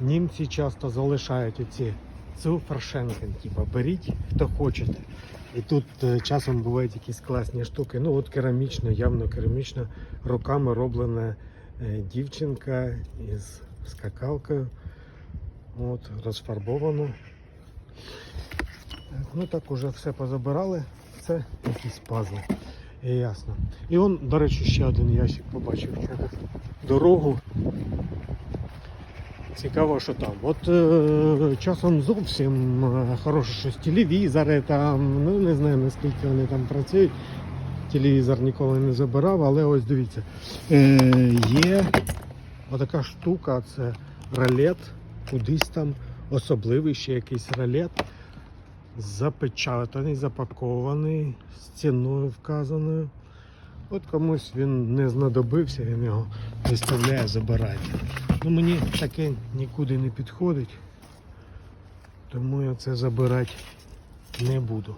німці часто залишають оці цуфершенкен, типу беріть, хто хочете. І тут е, часом бувають якісь класні штуки. Ну от керамічно, явно керамічно, руками роблена е, дівчинка із скакалкою. От, розфарбовано. Ну так уже все позабирали. Це якісь пазли. Ясно. І он, до речі, ще один ящик побачив через дорогу. Цікаво, що там. От е, часом зовсім е, хороше щось телевізори там, ну не знаю наскільки вони там працюють. Телевізор ніколи не забирав, але ось дивіться. Е, є отака штука, це ролет, кудись там особливий ще якийсь ролет. Запечатаний, запакований, з ціною вказаною. От комусь він не знадобився, він його виставляє, забирає. Ну мені таке нікуди не підходить, тому я це забирати не буду.